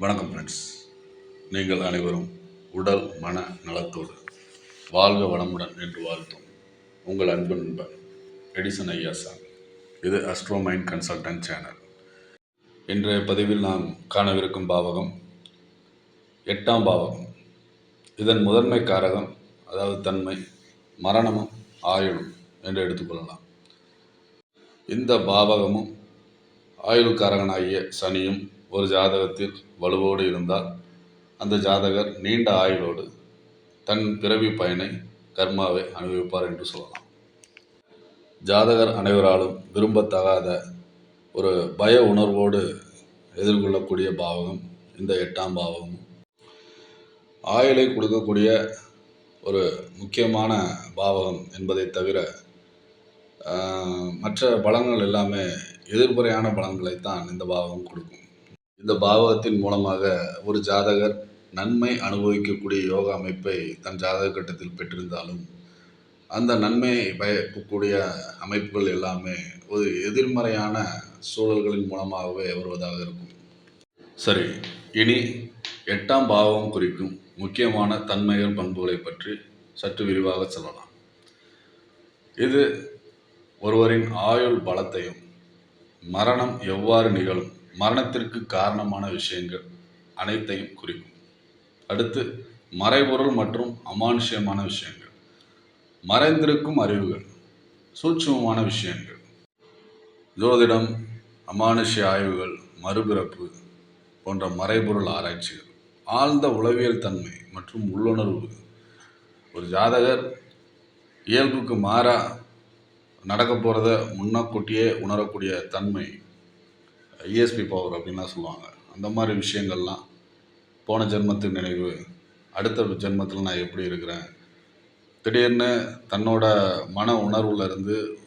வணக்கம் ஃப்ரெண்ட்ஸ் நீங்கள் அனைவரும் உடல் மன நலத்தோடு வாழ்க வளமுடன் என்று வாழ்த்தும் உங்கள் அன்பு நண்பர் எடிசன் ஐயா இது அஸ்ட்ரோமைன் கன்சல்டன்ட் சேனல் இன்றைய பதிவில் நாம் காணவிருக்கும் பாவகம் எட்டாம் பாவகம். இதன் முதன்மை காரகம் அதாவது தன்மை மரணமும் ஆயுளும் என்று எடுத்துக்கொள்ளலாம் இந்த பாவகமும் ஆயுள்காரகனாகிய சனியும் ஒரு ஜாதகத்தில் வலுவோடு இருந்தால் அந்த ஜாதகர் நீண்ட ஆயுளோடு தன் பிறவி பயனை கர்மாவை அனுபவிப்பார் என்று சொல்லலாம். ஜாதகர் அனைவராலும் விரும்பத்தகாத ஒரு பய உணர்வோடு எதிர்கொள்ளக்கூடிய பாவகம் இந்த எட்டாம் பாவகம். ஆயுளை கொடுக்கக்கூடிய ஒரு முக்கியமான பாவகம் என்பதை தவிர மற்ற பலங்கள் எல்லாமே எதிர்மறையான பலன்களைத்தான் இந்த பாவகம் கொடுக்கும். இந்த பாவகத்தின் மூலமாக ஒரு ஜாதகர் நன்மை அனுபவிக்கக்கூடிய யோக அமைப்பை தன் ஜாதக கட்டத்தில் பெற்றிருந்தாலும் அந்த நன்மை பயக்கக்கூடிய அமைப்புகள் எல்லாமே ஒரு எதிர்மறையான சூழல்களின் மூலமாகவே வருவதாக இருக்கும். சரி இனி எட்டாம் பாவம் குறிக்கும் முக்கியமான தன்மைகள் பண்புகளை பற்றி சற்று விரிவாக சொல்லலாம். இது ஒருவரின் ஆயுள் பலத்தையும் மரணம் எவ்வாறு நிகழும் மரணத்திற்கு காரணமான விஷயங்கள் அனைத்தையும் குறிக்கும். அடுத்து மறைபொருள் மற்றும் அமானுஷ்யமான விஷயங்கள். மறைந்திருக்கும் அறிவுகள் சூட்சமமான விஷயங்கள். ஜோதிடம் அமானுஷ்ய ஆய்வுகள் மறுபிறப்பு போன்ற மறைபொருள் ஆராய்ச்சிகள். ஆழ்ந்த உளவியல் தன்மை மற்றும் உள்ளுணர்வு. ஒரு ஜாதகர் இயல்புக்கு மாறாக நடக்க போகிறத முன்னக்கூட்டியே உணரக்கூடிய தன்மை இஎஸ்பி பவர் அப்படின்லாம் சொல்லுவாங்க. அந்த மாதிரி விஷயங்கள்லாம் போன ஜென்மத்தின் நினைவு அடுத்த ஜென்மத்தில் நான் எப்படி இருக்கிறேன்? திடீர்னு தன்னோட மன உணர்வுல இருந்து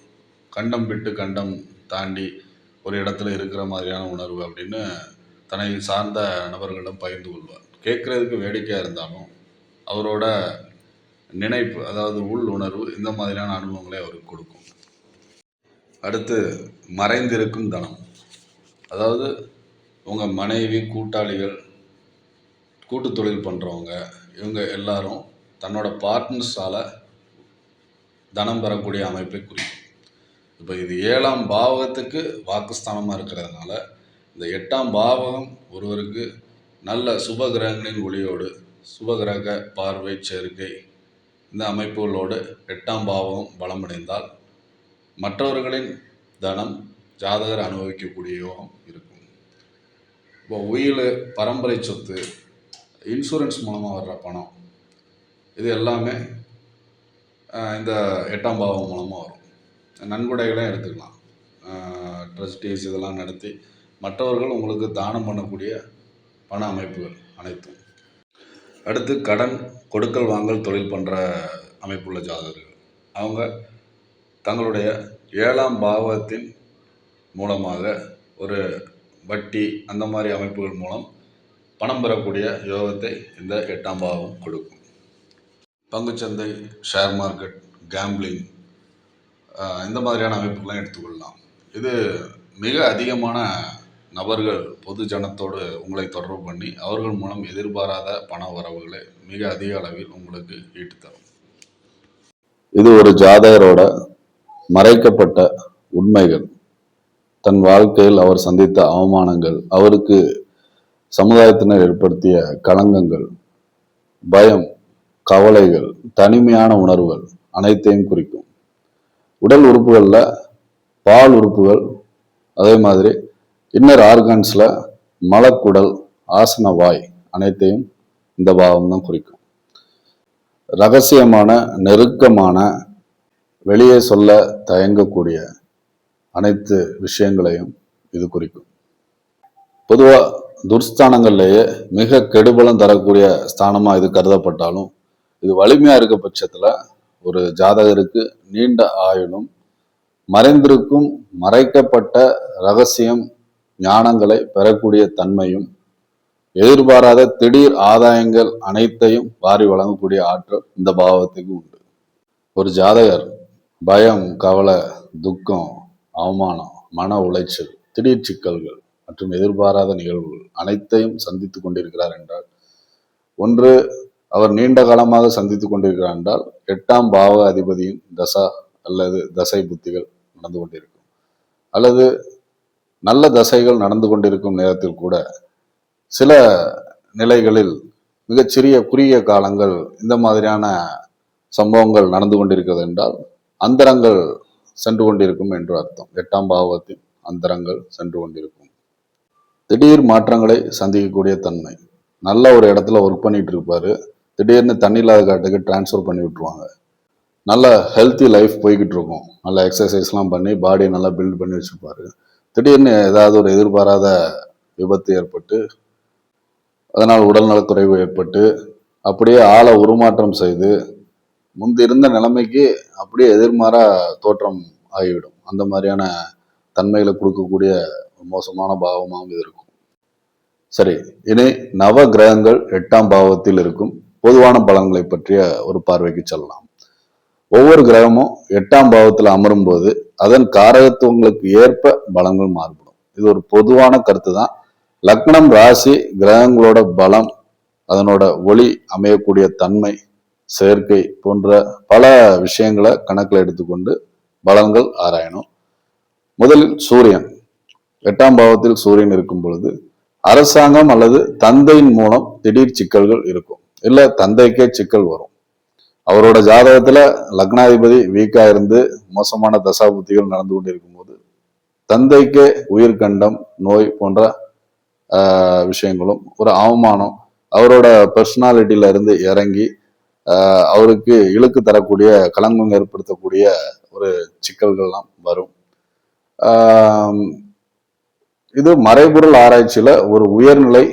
கண்டம் விட்டு கண்டம் தாண்டி ஒரு இடத்துல இருக்கிற மாதிரியான உணர்வு அப்படின்னு தன்னை சார்ந்த நபர்களிடம் பகிர்ந்து கொள்வார். கேட்குறதுக்கு வேடிக்கையாக இருந்தாலும் அவரோட நினைப்பு அதாவது உள் உணர்வு இந்த மாதிரியான அனுபவங்களை அவருக்கு கொடுக்கும். அடுத்து மறைந்திருக்கும் தனம். அதாவது உங்கள் மனைவி கூட்டாளிகள் கூட்டு தொழில் பண்ணுறவங்க இவங்க எல்லாரும் தன்னோட பார்ட்னர்ஸால் தனம் பெறக்கூடிய அமைப்பை குறிக்கும். இப்போ இது ஏழாம் பாவகத்துக்கு வாக்குஸ்தானமாக இருக்கிறதுனால இந்த எட்டாம் பாவகம் ஒருவருக்கு நல்ல சுப கிரகங்களின் ஒளியோடு சுபகிரக பார்வை சேர்க்கை இந்த அமைப்புகளோடு எட்டாம் பாவகம் பலமடைந்தால் மற்றவர்களின் தனம் ஜாதகர் அனுபவிக்கக்கூடிய யோகம் இருக்கும். இப்போ உயில் பரம்பரை சொத்து இன்சூரன்ஸ் மூலமாக வர்ற பணம் இது எல்லாமே இந்த எட்டாம் பாவம் மூலமாக வரும். நன்கொடைகளையும் எடுத்துக்கலாம். ட்ரஸ்டீஸ் இதெல்லாம் நடத்தி மற்றவர்கள் உங்களுக்கு தானம் பண்ணக்கூடிய பண அமைப்புகள் அனைத்தும். அடுத்து கடன் கொடுக்கல் வாங்கல் தொழில் பண்ணுற அமைப்புள்ள ஜாதகர்கள். அவங்க தங்களுடைய ஏழாம் பாவத்தின் மூலமாக ஒரு வட்டி அந்த மாதிரி அமைப்புகள் மூலம் பணம் பெறக்கூடிய யோகத்தை இந்த எட்டாம் பாவம் கொடுக்கும். பங்குச்சந்தை ஷேர் மார்க்கெட் கேம்பிளிங் இந்த மாதிரியான அமைப்புகள்லாம் எடுத்துக்கொள்ளலாம். இது மிக அதிகமான நபர்கள் பொது ஜனத்தோடு உங்களை தொடர்பு பண்ணி அவர்கள் மூலம் எதிர்பாராத பண வரவுகளை மிக அதிக அளவில் உங்களுக்கு ஈட்டுத்தரும். இது ஒரு ஜாதகரோட மறைக்கப்பட்ட உண்மைகள். தன் வாழ்க்கையில் அவர் சந்தித்த அவமானங்கள் அவருக்கு சமுதாயத்தினர் ஏற்படுத்திய களங்கங்கள் பயம் கவலைகள் தனிமையான உணர்வுகள் அனைத்தையும் குறிக்கும். உடல் உறுப்புகளில் பால் உறுப்புகள் அதே மாதிரி இன்னர் ஆர்கன்ஸில் மலக்குடல் ஆசன வாய் அனைத்தையும் இந்த பாவம் தான் குறிக்கும். ரகசியமான நெருக்கமான வெளியே சொல்ல தயங்கக்கூடிய அனைத்து விஷயங்களையும் இது குறிக்கும். பொதுவாக துர்ஸ்தானங்கள்லேயே மிக கெடுபலம் தரக்கூடிய ஸ்தானமாக இது கருதப்பட்டாலும் இது வலிமையாக இருக்க பட்சத்தில் ஒரு ஜாதகருக்கு நீண்ட ஆயுளும் மறைந்திருக்கும் மறைக்கப்பட்ட ரகசியம் ஞானங்களை பெறக்கூடிய தன்மையும் எதிர்பாராத திடீர் ஆதாயங்கள் அனைத்தையும் வாரி வழங்கக்கூடிய ஆற்றல் இந்த பாவத்துக்கு உண்டு. ஒரு ஜாதகர் பயம் கவலை துக்கம் அவமானம் மன உளைச்சல் திடீர் சிக்கல்கள் மற்றும் எதிர்பாராத நிகழ்வுகள் அனைத்தையும் சந்தித்து கொண்டிருக்கிறார் என்றால் ஒன்று அவர் நீண்ட காலமாக சந்தித்து கொண்டிருக்கிறார் என்றால் எட்டாம் பாவ அதிபதியின் தசா அல்லது தசை புத்திகள் நடந்து கொண்டிருக்கும். அல்லது நல்ல தசைகள் நடந்து கொண்டிருக்கும் நேரத்தில் கூட சில நிலைகளில் மிகச்சிறிய குறுகிய காலங்கள் இந்த மாதிரியான சம்பவங்கள் நடந்து கொண்டிருக்கிறது என்றால் அந்தரங்கள் சென்று கொண்டிருக்கும் என்று அர்த்தம். எட்டாம் பாவத்தின் அந்தரங்கள் சென்று கொண்டிருக்கும். திடீர் மாற்றங்களை சந்திக்கக்கூடிய தன்மை. நல்ல ஒரு இடத்துல ஒர்க் பண்ணிட்டு இருப்பாரு. திடீர்னு தண்ணி இல்லாத காட்டுக்கு டிரான்ஸ்ஃபர் பண்ணி விட்டுருவாங்க. நல்ல ஹெல்த்தி லைஃப் போய்கிட்டு இருக்கும். நல்ல எக்ஸசைஸ்லாம் பண்ணி பாடியை நல்லா பில்ட் பண்ணி வச்சுருப்பாரு. திடீர்னு ஏதாவது ஒரு எதிர்பாராத விபத்து ஏற்பட்டு அதனால் உடல்நலக்குறைவு ஏற்பட்டு அப்படியே ஆளை உருமாற்றம் செய்து முந்தி இருந்த நிலைமைக்கு அப்படியே எதிர்மாறா தோற்றம் ஆகிவிடும். அந்த மாதிரியான தன்மைகளை கொடுக்கக்கூடிய மோசமான பாவமாகவும் இது இருக்கும். சரி இனி நவ கிரகங்கள் எட்டாம் பாவத்தில் இருக்கும். பொதுவான பலன்களை பற்றிய ஒரு பார்வைக்கு செல்லலாம். ஒவ்வொரு கிரகமும் எட்டாம் பாவத்தில் அமரும் போது அதன் காரகத்துவங்களுக்கு ஏற்ப பலங்கள் மாறுபடும். இது ஒரு பொதுவான கருத்து தான் லக்னம் ராசி கிரகங்களோட பலம் அதனோட ஒளி அமையக்கூடிய தன்மை செயற்கை போன்ற பல விஷயங்களை கணக்கில் எடுத்துக்கொண்டு பலன்கள் ஆராயணும். முதலில் சூரியன். எட்டாம் பாவத்தில் சூரியன் இருக்கும் பொழுது அரசாங்கம் அல்லது தந்தையின் மூலம் திடீர் சிக்கல்கள் இருக்கும். இல்லை தந்தைக்கே சிக்கல் வரும். அவரோட ஜாதகத்துல லக்னாதிபதி வீக்கா இருந்து மோசமான தசாபுத்திகள் நடந்து கொண்டிருக்கும் போது தந்தைக்கே உயிர்கண்டம் நோய் போன்ற விஷயங்களும் ஒரு அவமானம் அவரோட பர்சனாலிட்டியில இருந்து இறங்கி அவருக்கு இழுக்கு தரக்கூடிய களங்கம் ஏற்படுத்தக்கூடிய ஒரு சிக்கல்கள்லாம் வரும். இது மறைபொருள் ஆராய்ச்சியில ஒரு உயர்நிலை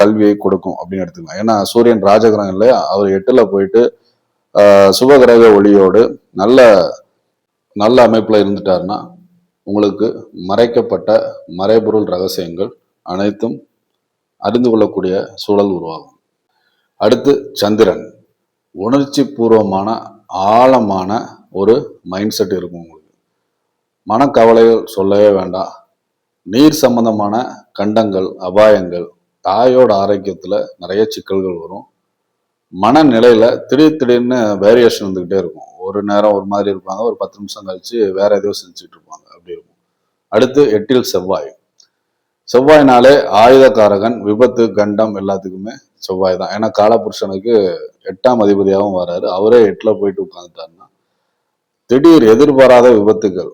கல்வியை கொடுக்கும் அப்படின்னு எடுத்துக்கலாம். ஏன்னா சூரியன் ராஜகிரகம் இல்லையா? அவர் எட்டுல போயிட்டு சுபகிரக ஒளியோடு நல்ல நல்ல அமைப்புல இருந்துட்டாருன்னா உங்களுக்கு மறைக்கப்பட்ட மறைபொருள் ரகசியங்கள் அனைத்தும் அறிந்து கொள்ளக்கூடிய சூழல் உருவாகும். அடுத்து சந்திரன். உணர்ச்சி பூர்வமான ஆழமான ஒரு மைண்ட் செட் இருக்கும் உங்களுக்கு. மனக்கவலைகள் சொல்லவே வேண்டாம். நீர் சம்பந்தமான கண்டங்கள் அபாயங்கள் தாயோட ஆரோக்கியத்தில் நிறைய சிக்கல்கள் வரும். மனநிலையில் திடீர் திடீர்னு வேரியேஷன் வந்துக்கிட்டே இருக்கும். ஒரு நேரம் ஒரு மாதிரி இருப்பாங்க ஒரு பத்து நிமிஷம் கழித்து வேற எதையோ செஞ்சுட்டு இருப்பாங்க. அப்படி இருக்கும். அடுத்து எட்டில் செவ்வாய். செவ்வாய்னாலே ஆயுதக்காரகன் விபத்து கண்டம் எல்லாத்துக்குமே செவ்வாய் தான். ஏன்னா காலபுருஷனுக்கு எட்டாம் அதிபதியாகவும் வராரு. அவரே எட்டில் போயிட்டு உட்காந்துட்டாருன்னா திடீர் எதிர்பாராத விபத்துகள்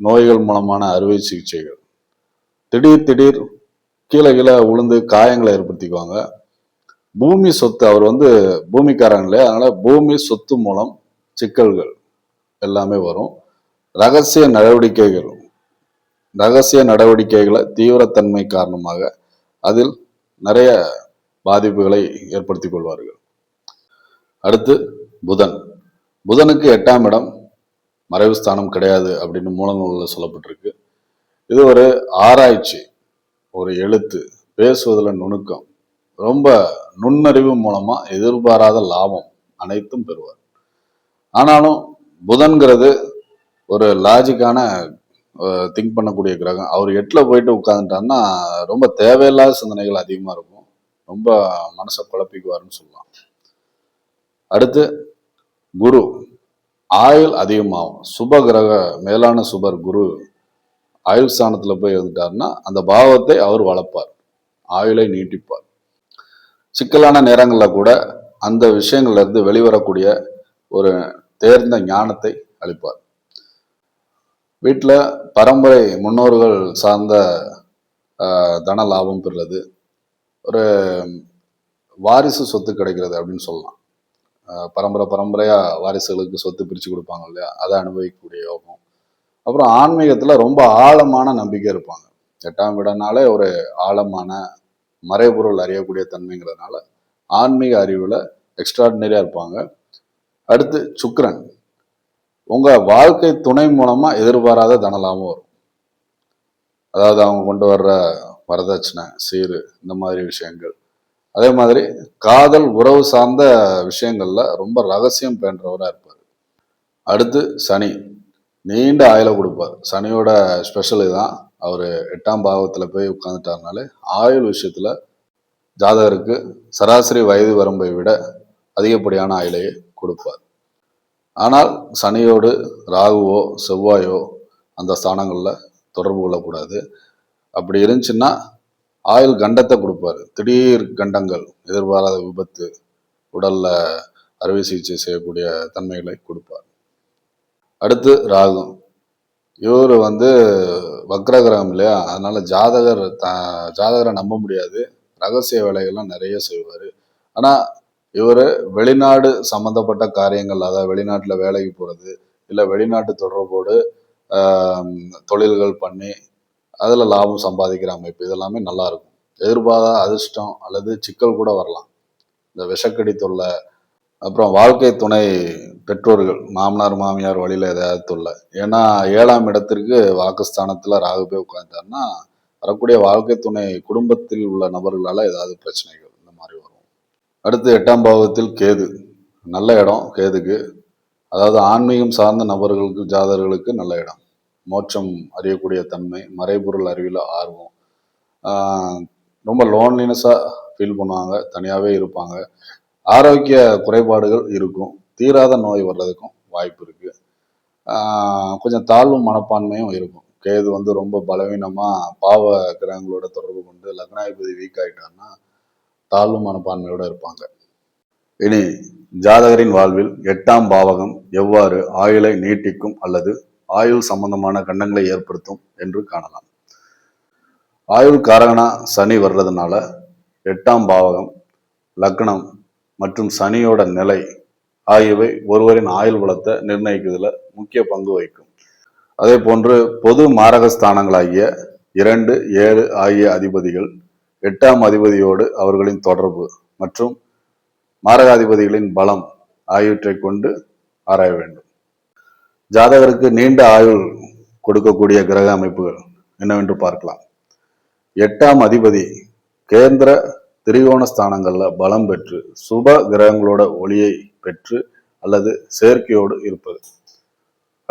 நோய்கள் மூலமான அறுவை சிகிச்சைகள் திடீர் திடீர் கீழே கீழே உளுந்து காயங்களை ஏற்படுத்திக்குவாங்க. பூமி சொத்து அவர் வந்து பூமிக்காரங்க இல்லையா? அதனால பூமி சொத்து மூலம் சிக்கல்கள் எல்லாமே வரும். ரகசிய நடவடிக்கைகள் ரகசிய நடவடிக்கைகளை தீவிரத்தன்மை காரணமாக அதில் நிறைய பாதிப்புகளை ஏற்படுத்திக் கொள்வார்கள். அடுத்து புதன். புதனுக்கு எட்டாம் இடம் மறைவு ஸ்தானம் கிடையாது அப்படின்னு மூலநூலில் சொல்லப்பட்டிருக்கு. இது ஒரு ஆராய்ச்சி ஒரு எழுத்து பேசுவதில் நுணுக்கம் ரொம்ப நுண்ணறிவு மூலமாக எதிர்பாராத லாபம் அனைத்தும் பெறுவார். ஆனாலும் புதன்கிறது ஒரு லாஜிக்கான திங்க் பண்ணக்கூடிய கிரகம். அவர் எட்டில் போயிட்டு உட்காந்துட்டாருன்னா ரொம்ப தேவையில்லாத சிந்தனைகள் அதிகமாக இருக்கும். ரொம்ப மனசை குழப்பிக்குவாருன்னு சொல்லலாம். அடுத்து குரு. ஆயுள் அதிகமாகும். சுப கிரக மேலான சுபர் குரு ஆயுள் ஸ்தானத்தில் போய் இருந்துட்டாருன்னா அந்த பாவத்தை அவர் வளர்ப்பார். ஆயுளை நீட்டிப்பார். சிக்கலான நேரங்களில் கூட அந்த விஷயங்கள்லேருந்து வெளிவரக்கூடிய ஒரு தேர்ந்த ஞானத்தை அளிப்பார். வீட்டில் பரம்பரை முன்னோர்கள் சார்ந்த தன லாபம் பெறுறது. ஒரு வாரிசு சொத்து கிடைக்கிறது அப்படின்னு சொல்லலாம். பரம்பரை பரம்பரையாக வாரிசுகளுக்கு சொத்து பிரித்து கொடுப்பாங்க இல்லையா? அதை அனுபவிக்கக்கூடிய யோகம். அப்புறம் ஆன்மீகத்தில் ரொம்ப ஆழமான நம்பிக்கை இருப்பாங்க. எட்டாம் இடம்னாலே ஒரு ஆழமான மறைபொருள் அறியக்கூடிய தன்மைங்கிறதுனால ஆன்மீக அறிவில் எக்ஸ்ட்ராடினரியாக இருப்பாங்க. அடுத்து சுக்ரன் உங்கள் வாழ்க்கை துணை மூலமாக எதிர்பாராத தனலாபம் வரும். அதாவது அவங்க கொண்டு வர்ற வரதட்சணை சீரு இந்த மாதிரி விஷயங்கள். அதே மாதிரி காதல் உறவு சார்ந்த விஷயங்களில் ரொம்ப ரகசியம் பேன்றவரா இருப்பார். அடுத்து சனி. நீண்ட ஆயுளை கொடுப்பார். சனியோட ஸ்பெஷல் இதுதான் அவர் எட்டாம் பாவத்தில் போய் உட்காந்துட்டாருனாலே ஆயுள் விஷயத்தில் ஜாதகருக்கு சராசரி வயது வரம்பை விட அதிகப்படியான ஆயுளையே கொடுப்பார். ஆனால் சனியோடு ராகுவோ செவ்வாயோ அந்த ஸ்தானங்களில் தொடர்பு கொள்ளக்கூடாது. அப்படி இருந்துச்சுன்னா ஆயுள் கண்டத்தை கொடுப்பாரு. திடீர் கண்டங்கள் எதிர்பாராத விபத்து உடலில் அறுவை சிகிச்சை செய்யக்கூடிய தன்மைகளை கொடுப்பார். அடுத்து ராகு. இவர் வந்து வக்ர கிரகம் இல்லையா? அதனால ஜாதகர் த ஜாதகரை நம்ப முடியாது. ரகசிய வேலைகள்லாம் நிறைய செய்வார். ஆனால் இவர் வெளிநாடு சம்மந்தப்பட்ட காரியங்கள் அதாவது வெளிநாட்டில் வேலைக்கு போகிறது இல்லை வெளிநாட்டு தொடர்போடு தொழில்கள் பண்ணி அதில் லாபம் சம்பாதிக்கிற அமைப்பு இதெல்லாமே நல்லா இருக்கும். எதிர்பாராத அதிர்ஷ்டம் அல்லது சிக்கல் கூட வரலாம். இந்த விஷக்கடி தொல்லை அப்புறம் வாழ்க்கை துணை பெற்றோர்கள் மாமனார் மாமியார் வழியில் ஏதாவது தொல்லை. ஏன்னா ஏழாம் இடத்திற்கு வாக்குஸ்தானத்தில் ராகு போய் உட்கார்ந்தாருன்னா வரக்கூடிய வாழ்க்கை துணை குடும்பத்தில் உள்ள நபர்களால் ஏதாவது பிரச்சனைகள் அடுத்து எட்டாம் பாவத்தில் கேது. நல்ல இடம் கேதுக்கு. அதாவது ஆன்மீகம் சார்ந்த நபர்களுக்கு ஜாதகர்களுக்கு நல்ல இடம். மோட்சம் அறியக்கூடிய தன்மை மறைபொருள் அறிவில் ஆர்வம். ரொம்ப லோன்லினஸாக ஃபீல் பண்ணுவாங்க தனியாகவே இருப்பாங்க. ஆரோக்கிய குறைபாடுகள் இருக்கும். தீராத நோய் வர்றதுக்கும் வாய்ப்பு இருக்குது கொஞ்சம் தாழ்வு மனப்பான்மையும் இருக்கும். கேது வந்து ரொம்ப பலவீனமாக பாவ கிரகங்களோட தொடர்பு கொண்டு லக்னாதிபதி வீக் ஆயிட்டான்னா தாழ்வு மனப்பான்மையோட இருப்பாங்க. இனி ஜாதகரின் வாழ்வில் எட்டாம் பாவகம் எவ்வாறு ஆயுளை நீட்டிக்கும் அல்லது ஆயுள் சம்பந்தமான கண்டங்களை ஏற்படுத்தும் என்று காணலாம். ஆயுள் காரகனா சனி வர்றதுனால எட்டாம் பாவகம் லக்னம் மற்றும் சனியோட நிலை ஆகியவை ஒருவரின் ஆயுள் வளத்தை நிர்ணயிக்கிறதுல முக்கிய பங்கு வகிக்கும். அதே போன்று பொது மாரக ஸ்தானங்களாகிய இரண்டு ஏழு ஆகிய அதிபதிகள் எட்டாம் அதிபதியோடு அவர்களின் தொடர்பு மற்றும் மாரகாதிபதிகளின் பலம் ஆகியவற்றை கொண்டு ஆராய வேண்டும். ஜாதகருக்கு நீண்ட ஆயுள் கொடுக்கக்கூடிய கிரக அமைப்புகள் என்னவென்று பார்க்கலாம். எட்டாம் அதிபதி கேந்திர திரிகோண ஸ்தானங்கள்ல பலம் பெற்று சுப கிரகங்களோட ஒளியை பெற்று அல்லது சேர்க்கையோடு இருப்பது.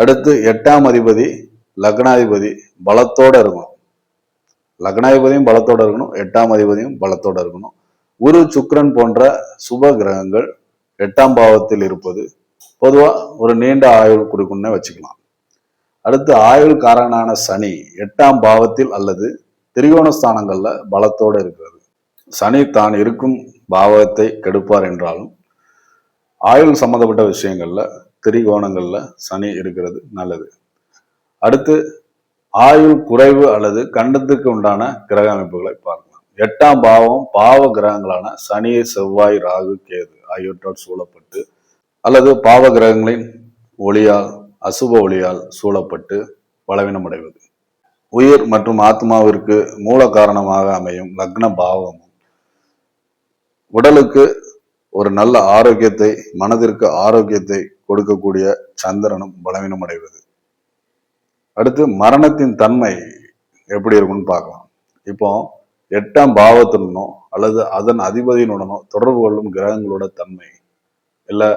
அடுத்து எட்டாம் அதிபதி லக்னாதிபதி பலத்தோட இருக்கும் லக்னாதிபதியும் பலத்தோடு இருக்கணும் எட்டாம் அதிபதியும் பலத்தோடு இருக்கணும். குரு சுக்ரன் போன்ற சுப கிரகங்கள் எட்டாம் பாவத்தில் இருப்பது பொதுவாக ஒரு நீண்ட ஆயுள் கொடுக்கும்னே வச்சுக்கலாம். அடுத்து ஆயுள் காரகனான சனி எட்டாம் பாவத்தில் அல்லது திரிகோண ஸ்தானங்களில் பலத்தோடு இருக்கிறது. சனி தான் இருக்கும் பாவத்தை கெடுப்பார் என்றாலும் ஆயுள் சம்பந்தப்பட்ட விஷயங்களில் திரிகோணங்களில் சனி இருக்கிறது நல்லது. அடுத்து ஆயுள் குறைவு அல்லது கண்டத்துக்கு உண்டான கிரக அமைப்புகளை பார்க்கலாம். எட்டாம் பாவம் பாவ கிரகங்களான சனி செவ்வாய் ராகு கேது ஆகியவற்றால் சூழப்பட்டு அல்லது பாவ கிரகங்களின் ஒளியால் அசுப ஒளியால் சூழப்பட்டு பலவீனமடைவது. உயிர் மற்றும் ஆத்மாவிற்கு மூல காரணமாக அமையும் லக்ன பாவமும் உடலுக்கு ஒரு நல்ல ஆரோக்கியத்தை மனதிற்கு ஆரோக்கியத்தை கொடுக்கக்கூடிய சந்திரனும் பலவீனமடைவது. அடுத்து மரணத்தின் தன்மை எப்படி இருக்கும்னு பார்க்கலாம். இப்போ எட்டாம் பாவத்துடனோ அல்லது அதன் அதிபதியினுடனோ தொடர்பு கொள்ளும் கிரகங்களோட தன்மை இல்லை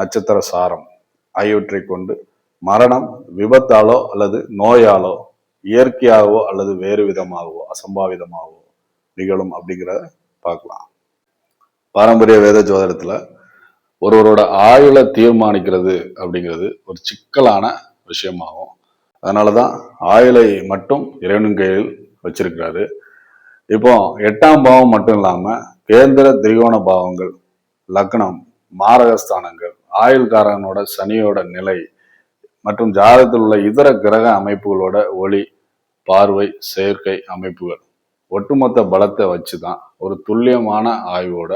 நட்சத்திர சாரம் ஆகியவற்றை கொண்டு மரணம் விபத்தாலோ அல்லது நோயாலோ இயற்கையாகவோ அல்லது வேறு விதமாகவோ அசம்பாவிதமாகவோ நிகழும் அப்படிங்கிறத பார்க்கலாம். பாரம்பரிய வேத ஜோதிடத்தில் ஒருவரோட ஆயுளை தீர்மானிக்கிறது அப்படிங்கிறது ஒரு சிக்கலான விஷயமாகும். அதனாலதான் ஆயுளை மட்டும் இறைவனின் கையில் வச்சிருக்கிறாரு. இப்போ எட்டாம் பாவம் மட்டும் இல்லாமல் கேந்திர திரிகோண பாவங்கள் லக்னம் மாரகஸ்தானங்கள் ஆயுள்காரனோட சனியோட நிலை மற்றும் ஜாதகத்தில் உள்ள இதர கிரக அமைப்புகளோட ஒளி பார்வை செயற்கை அமைப்புகள் ஒட்டுமொத்த பலத்தை வச்சு தான் ஒரு துல்லியமான ஆய்வோட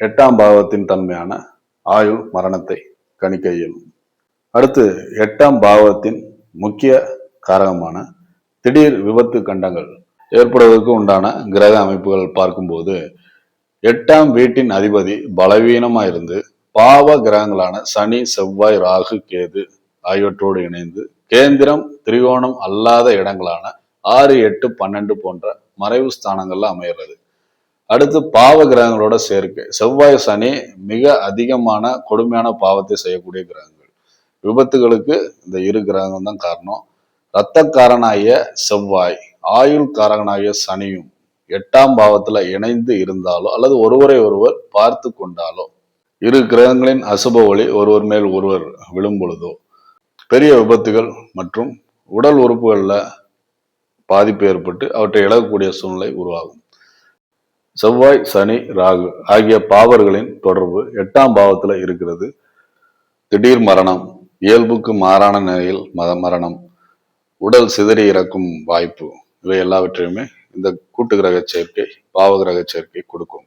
எட்டாம் பாவத்தின் தன்மையான ஆயுள் மரணத்தை கணிக்க இயலும். அடுத்து எட்டாம் பாவத்தின் முக்கிய காரகமான திடீர் விபத்து கண்டங்கள் ஏற்படுவதற்கு உண்டான கிரக அமைப்புகள் பார்க்கும்போது எட்டாம் வீட்டின் அதிபதி பலவீனமா இருந்து பாவ கிரகங்களான சனி செவ்வாய் ராகு கேது ஆகியவற்றோடு இணைந்து கேந்திரம் திரிகோணம் அல்லாத இடங்களான ஆறு எட்டு பன்னெண்டு போன்ற மறைவு ஸ்தானங்கள்ல அமைகிறது. அடுத்து பாவ கிரகங்களோட சேர்க்கை. செவ்வாய் சனி மிக அதிகமான கொடுமையான பாவத்தை செய்யக்கூடிய கிரகங்கள். விபத்துகளுக்கு இந்த இரு கிரகங்கள் தான் காரணம். இரத்தக்காரனாகிய செவ்வாய் ஆயுள் காரகனாகிய சனியும் எட்டாம் பாவத்துல இணைந்து இருந்தாலோ அல்லது ஒருவரை ஒருவர் பார்த்து கொண்டாலோ இரு கிரகங்களின் அசுப ஒளி ஒருவர் மேல் ஒருவர் விழும் பொழுதோ பெரிய விபத்துகள் மற்றும் உடல் உறுப்புகளில் பாதிப்பு ஏற்பட்டு அவற்றை இழக்கக்கூடிய சூழ்நிலை உருவாகும். செவ்வாய் சனி ராகு ஆகிய பாவர்களின் தொடர்பு எட்டாம் பாவத்தில் இருக்கிறது. திடீர் மரணம் இயல்புக்கு மாறான நிலையில் மத மரணம் உடல் சிதறி இறக்கும் வாய்ப்பு இவை எல்லாவற்றையுமே இந்த கூட்டு கிரக சேர்க்கை பாவ கிரக சேர்க்கை கொடுக்கும்.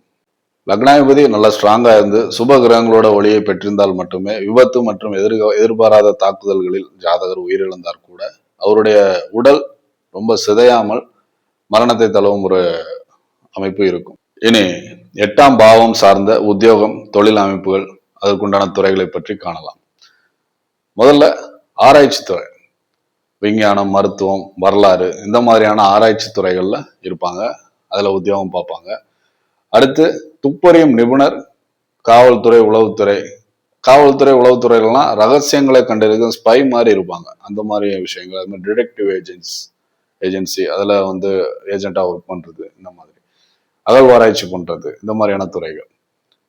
லக்னாதிபதி நல்லா ஸ்ட்ராங்கா இருந்து சுப கிரகங்களோட ஒளியை பெற்றிருந்தால் மட்டுமே விபத்து மற்றும் எதிர்க எதிர்பாராத தாக்குதல்களில் ஜாதகர் உயிரிழந்தார் கூட அவருடைய உடல் ரொம்ப சிதையாமல் மரணத்தை தழுவும் ஒரு அமைப்பு இருக்கும். இனி எட்டாம் பாவம் சார்ந்த உத்தியோகம் தொழில் அமைப்புகள் அதற்குண்டான துறைகளை பற்றி காணலாம். முதல்ல ஆராய்ச்சி துறை விஞ்ஞானம் மருத்துவம் வரலாறு இந்த மாதிரியான ஆராய்ச்சி துறைகளில் இருப்பாங்க. அதில் உத்தியோகம் பார்ப்பாங்க. அடுத்து துப்பறியும் நிபுணர் காவல்துறை உளவுத்துறை. காவல்துறை உளவுத்துறைகள்லாம் ரகசியங்களை கண்டறியும் ஸ்பை மாதிரி இருப்பாங்க. அந்த மாதிரி விஷயங்கள் அது மாதிரி டிடெக்டிவ் ஏஜென்ட்ஸ் ஏஜென்சி அதில் வந்து ஏஜென்ட்டாக ஒர்க் பண்ணுறது இந்த மாதிரி. அகழ்வாராய்ச்சி பண்ணுறது இந்த மாதிரியான துறைகள்.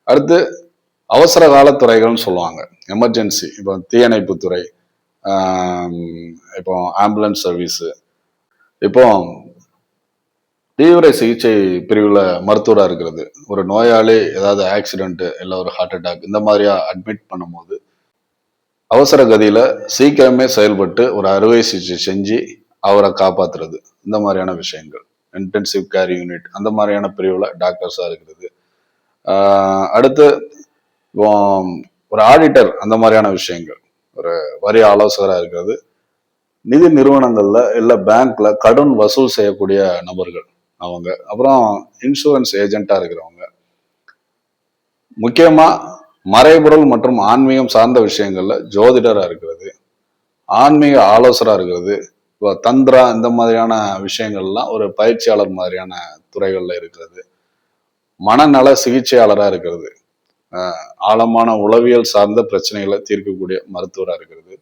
அடுத்து அவசர கால துறைகள்னு சொல்லுவாங்க. எமர்ஜென்சி இப்போ தீயணைப்பு துறை இப்போ ஆம்புலன்ஸ் சர்வீஸு இப்போ தீவிர சிகிச்சை பிரிவில் மருத்துவராக இருக்கிறது. ஒரு நோயாளி ஏதாவது ஆக்சிடென்ட்டு இல்லை ஒரு ஹார்ட் அட்டாக் இந்த மாதிரியா அட்மிட் பண்ணும்போது அவசர கதியில் சீக்கிரமே செயல்பட்டு ஒரு அறுவை சிகிச்சை செஞ்சு அவரை காப்பாத்துறது. இந்த மாதிரியான விஷயங்கள். இன்டென்சிவ் கேர் யூனிட் அந்த மாதிரியான பிரிவில் டாக்டர்ஸாக இருக்கிறது. அடுத்து ஒரு ஆடிட்டர் அந்த மாதிரியான விஷயங்கள். ஒரு வரி ஆலோசகராக இருக்கிறது. நிதி நிறுவனங்களில் இல்லை பேங்க்ல கடன் வசூல் செய்யக்கூடிய நபர்கள் அவங்க. அப்புறம் இன்சூரன்ஸ் ஏஜென்ட்டாக இருக்கிறவங்க. முக்கியமாக மறைபொருள் மற்றும் ஆன்மீகம் சார்ந்த விஷயங்கள்ல ஜோதிடராக இருக்கிறது. ஆன்மீக ஆலோசராக இருக்கிறது. இப்போ தந்திரா இந்த மாதிரியான விஷயங்கள்லாம் ஒரு பயிற்சியாளர் மாதிரியான துறைகளில் இருக்கிறது. மனநல சிகிச்சையாளராக இருக்கிறது. ஆழமான உளவியல் சார்ந்த பிரச்சனைகளை தீர்க்கக்கூடிய மருத்துவராக இருக்கிறது.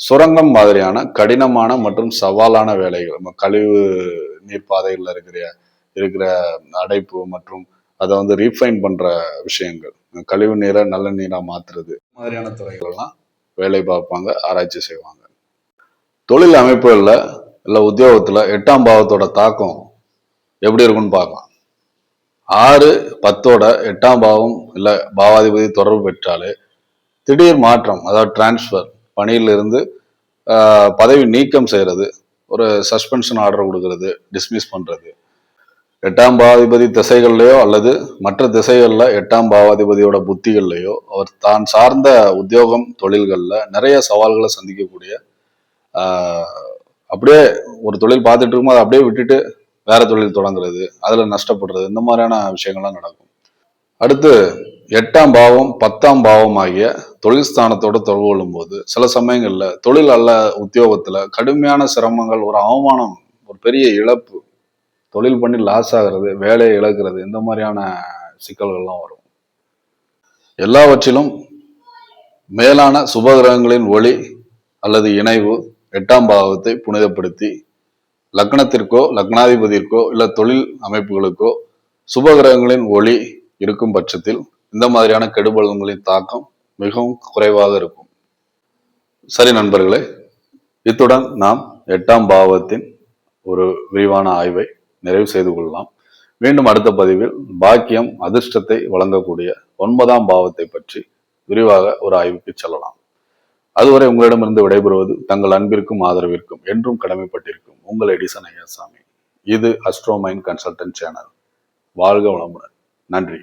சுரங்கம் மாதிரியான கடினமான மற்றும் சவாலான வேலைகள் நம்ம கழிவு நீர் பாதைகளில் இருக்கிற இருக்கிற அடைப்பு மற்றும் அதை வந்து ரீஃபைன் பண்ற விஷயங்கள் கழிவு நீரை நல்ல நீராக மாத்துறது மாதிரியான துறைகளெல்லாம் வேலை பார்ப்பாங்க ஆராய்ச்சி செய்வாங்க. தொழில் அமைப்புகளில் இல்லை உத்தியோகத்தில் எட்டாம் பாவத்தோட தாக்கம் எப்படி இருக்கும்னு பார்க்கலாம். ஆறு பத்தோட எட்டாம் பாவம் இல்லை பாவாதிபதி தொடர்பு பெற்றாலே திடீர் மாற்றம் அதாவது டிரான்ஸ்ஃபர் பணியிலிருந்து பதவி நீக்கம் செய்கிறது ஒரு சஸ்பென்ஷன் ஆர்டர் கொடுக்கறது டிஸ்மிஸ் பண்ணுறது எட்டாம் பாவாதிபதி திசைகள்லையோ அல்லது மற்ற திசைகளில் எட்டாம் பாவாதிபதியோட புத்திகள்லையோ அவர் தான் சார்ந்த உத்தியோகம் தொழில்களில் நிறைய சவால்களை சந்திக்கக்கூடிய அப்படியே ஒரு தொழில் பார்த்துட்டு இருக்கும்போது அதை அப்படியே விட்டுட்டு வேற தொழில் தொடங்குறது அதுல நஷ்டப்படுறது இந்த மாதிரியான விஷயங்கள்லாம் நடக்கும். அடுத்து எட்டாம் பாவம் பத்தாம் பாவம் ஆகிய தொழில் ஸ்தானத்தோட தொடர்பு கொள்ளும்போது சில சமயங்கள்ல தொழில் அல்ல உத்தியோகத்துல கடுமையான சிரமங்கள் ஒரு அவமானம் ஒரு பெரிய இழப்பு தொழில் பண்ணி லாஸ் ஆகிறது வேலையை இழக்கிறது இந்த மாதிரியான சிக்கல்கள்லாம் வரும். எல்லாவற்றிலும் மேலான சுபகிரகங்களின் ஒளி அல்லது இணைவு எட்டாம் பாவத்தை புனிதப்படுத்தி லக்னத்திற்கோ லக்னாதிபதிக்கோ இல்ல தொழில் அமைப்புகளுக்கோ சுபகிரகங்களின் ஒளி இருக்கும் பட்சத்தில் இந்த மாதிரியான கெடுபலன்களின் தாக்கம் மிகவும் குறைவாக இருக்கும். சரி நண்பர்களே இத்துடன் நாம் எட்டாம் பாவத்தின் ஒரு விரிவான ஆய்வை நிறைவு செய்து கொள்ளலாம். மீண்டும் அடுத்த பதிவில் பாக்கியம் அதிர்ஷ்டத்தை வழங்கக்கூடிய ஒன்பதாம் பாவத்தை பற்றி விரிவாக ஒரு ஆய்வுக்கு செல்லலாம். அதுவரை உங்களிடமிருந்து விடைபெறுவது தங்கள் அன்பிற்கும் ஆதரவிற்கும் என்றும் கடமைப்பட்டிருக்கும் உங்கள் எடிசன் ஐயாசாமி இது அஸ்ட்ரோமைன் கன்சல்டன்ட் சேனல் வாழ்க வளமுடன். நன்றி.